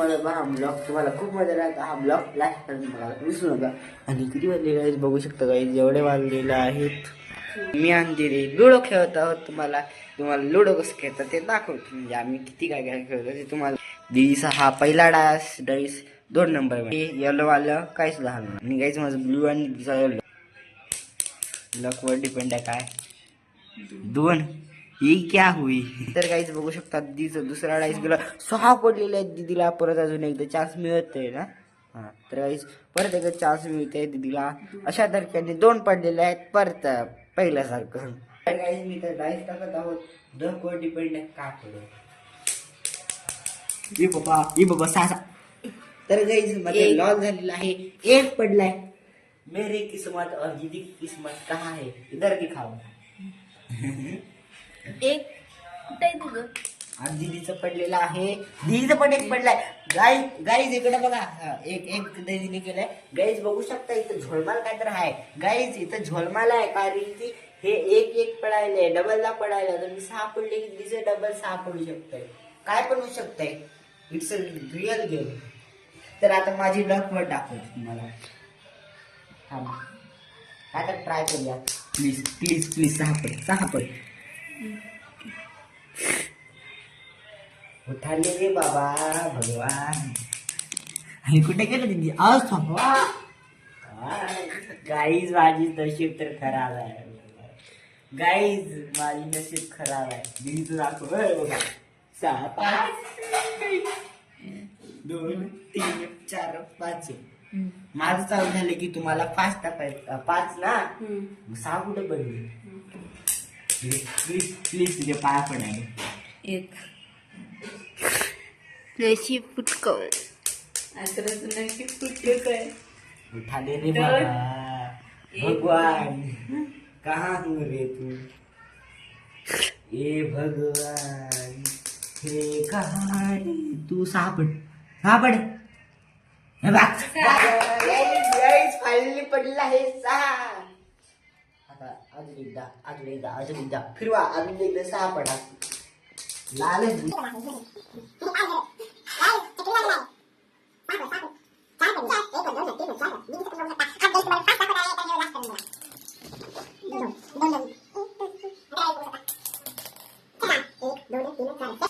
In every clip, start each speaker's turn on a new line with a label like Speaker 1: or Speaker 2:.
Speaker 1: मला बघा हा ब्लॉग तुम्हाला खूप मजा राहत हा ब्लॉग लास्ट पर्यंत बघायला विसरू नका. आणि किती वाजलेले आहे बघू शकता काही जेवढे वाजलेले आहेत. मी आणि लुडो खेळत आहोत तुम्हाला. तुम्हाला लुडो कसं खेळतात ते दाखवतो म्हणजे आम्ही किती काय काय खेळतो ते तुम्हाला. दिदीचा हा पहिला डास. डाईस दोन नंबर येलो आलं काहीच लहान आणि काहीच माझं ब्ल्यू आणि दिदीचा येलो लकवर डिपेंड आहे काय? दोन. ही क्या हुई? तर काहीच बघू शकता दीदीचं दुसरा डाईस गेला. सहा पडलेले आहेत दीदीला. परत अजून एकदा चान्स मिळतोय ना? हा. तर काहीच परत एकदा चान्स मिळते दीदीला. अशा तर्फे दोन पडलेले आहेत. परत पहिल्यासारखं. तर काहीच मी तर डाईस टाकत आहोत. डकवर डिपेंड आहे? का पडो ई बाबा ई बाबा सहा तर काहीच मध्ये लॉस झालेला आहे. एक पडलाय मेरी किस्मत और दीदी की किस्मत कहाँ है? इधर दिखाओ
Speaker 2: एक कुठे आहे तुझं?
Speaker 1: आज दिदीचं पडलेलं आहे. दिदीचं पण एक पडलाय. गाई गाईज इकडे बघा. हा, एक एक दिदीने केलंय. गाईज बघू शकता इथं झोलमाल काय तर आहे. गाईज इथं झोलमाल आहे. कारण की हे एक एक पडायले डबलला पडायला तर मी सहा पडले की दिदीचं डबल सहा पडू शकतंय. काय पण होऊ शकतंय. इट्स अ रिअल गेम तर आता माझी लक वर दाखवते तुम्हाला. थांबा. आता ट्राय करूया. प्लीज प्लीज प्लीज सहा पड सहा पड. उठाले रे बाबा भगवान। आणि कुठे गेलं दिदी आज थांबवा. गाईज माझी नशीब तर खराब आहे. गाईज माझी नशीब खराब आहे. दिदीचं दाखव होय बघा. सहा पाच. दोन तीन चार पाच. माझं चालू झालं की तुम्हाला पाच टाकायचं पाच ना? मग सहा कुठे बनले? प्लीज प्लीज तुझे पाया पडायला
Speaker 2: एक. नशीब फुटकव आता नशीब फुटलं काय
Speaker 1: उठा रे बाबा भगवान कहाँ तू रे तू ए भगवान हे कहाँ रे तू सापड सापड हे बघ फायनली पडला हे सहा आता अजून एकदा अजून एकदा अजून एकदा. फिरवा अजून एकदा सहा पडा. लाल
Speaker 2: दोन दोन तीन
Speaker 3: चार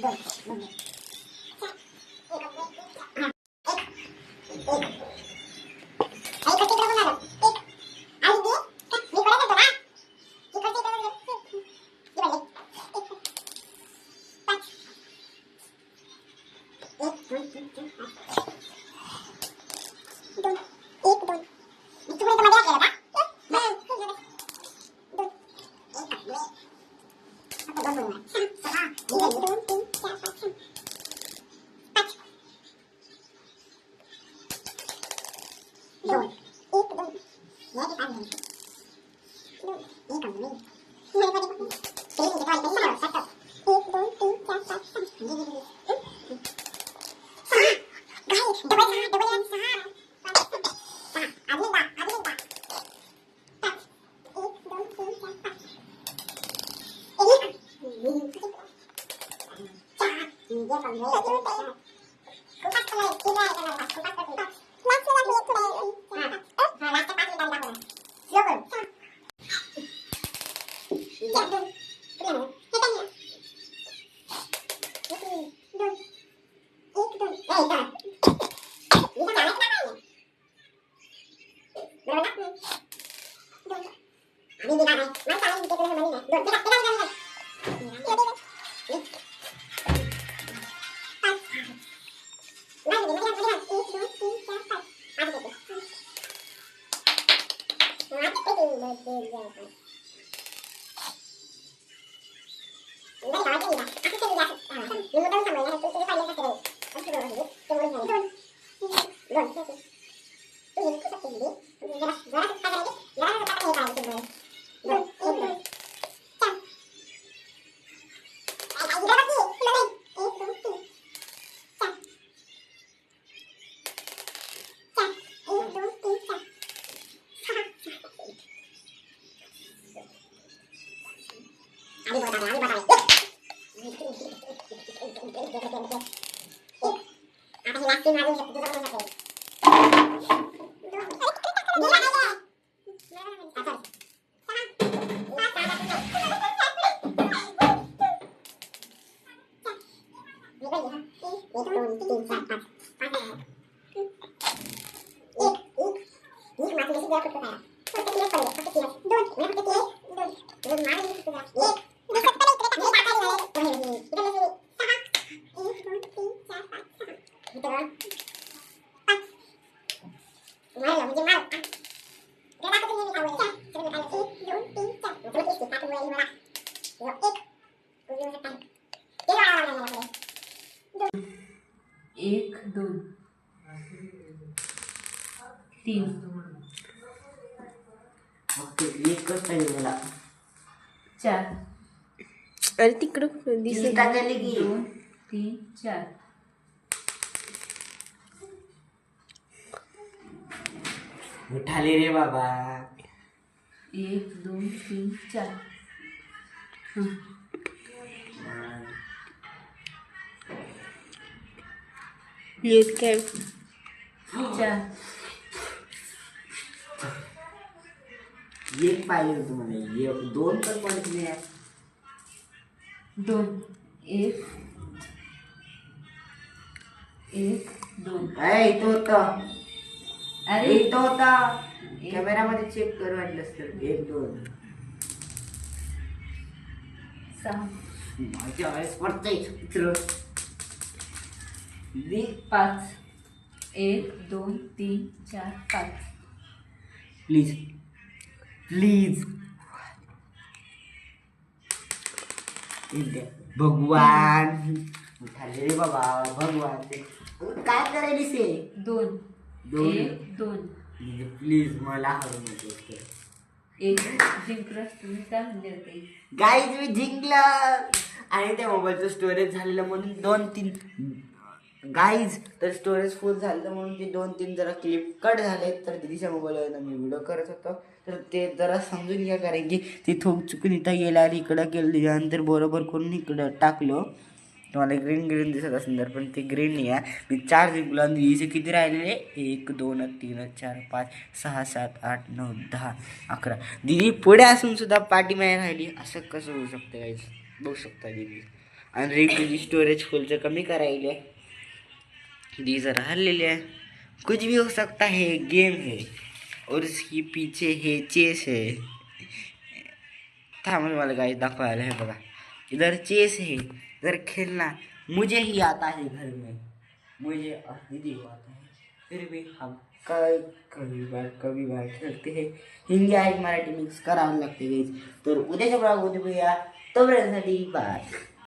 Speaker 3: 慢走慢 Ini di mana? Mana ini? Kita belum ini. Dua, tiga, tiga, tiga, tiga. Mira. एक
Speaker 2: तीन। चार।
Speaker 4: अरे तिकडं दिसत
Speaker 3: दिसत टाकली की
Speaker 2: दोन तीन चार।
Speaker 3: उठाले रे बाबा.
Speaker 2: एक दोन तीन चार। हं.
Speaker 4: येत काय?
Speaker 2: चार।
Speaker 3: एक पाहिजे होतं मला एक दोन पण पडत नाही.
Speaker 2: दोन. एक. एक दोन.
Speaker 3: अय, इथं होतं.
Speaker 2: अरे.
Speaker 3: इथं होता. कॅमेरामध्ये चेक कर वाटलंस तर एक दोन.
Speaker 2: सहा.
Speaker 3: माझ्या वेळेस पडतंय मित्र ली
Speaker 2: पाच. एक दोन तीन चार पाच.
Speaker 3: प्लीज. प्लीज भगवान. उठाले रे बाबा भगवान ते. काय करायली से
Speaker 2: दोन.
Speaker 3: दोन?
Speaker 2: एक दोन.
Speaker 3: प्लीज मला हवं नको
Speaker 2: एक जिंकलास तुम्ही काय म्हणजे होते
Speaker 3: गाईज मी जिंकलं. आणि त्या मोबाईलचं स्टोरेज झालेलं म्हणून दोन तीन. गाईज तर स्टोरेज फुल झालं म्हणून ते दोन तीन जरा क्लिप कट झाले तर दिदीच्या मोबाईलवर मी व्हिडिओ करत होतो.
Speaker 1: तर ते जरा समजून घ्या कारण की ती थोक चुकून इथं गेला आणि इकडं गेलं. त्याच्यानंतर बरोबर करून इकडं टाकलो. तुम्हाला ग्रीन ग्रीन दिसत असणार पण ते ग्रीन नाही आहे. मी चार जिंकलो आणि इथे किती राहिलेले एक दोन तीन चार पाच सहा सात आठ नऊ दहा अकरा. दिदी पुढे असून सुद्धा पाठीमागे राहिली. असं कसं होऊ शकतं काही बघू शकता दिदी. आणि रे स्टोरेज फुलचं कमी करायले. दिदी जरा हल्लेली आहे. कुछ भी हो सकता है गेम है. और इसके पीछे है चेस है। था मला गाइस दाखवायला है बघा इधर चेस है, इधर खेलना, मुझे ही आता है घर में। मुझे और दीदी को आता है। फिर भी हम कई, कभी बार कभी बार खेलते हैं। हिंदी आणि मराठी मिक्स करावं लागते. तर उद्याच्या ब्लॉग मध्ये बघूया तोपर्यंतसाठी बाय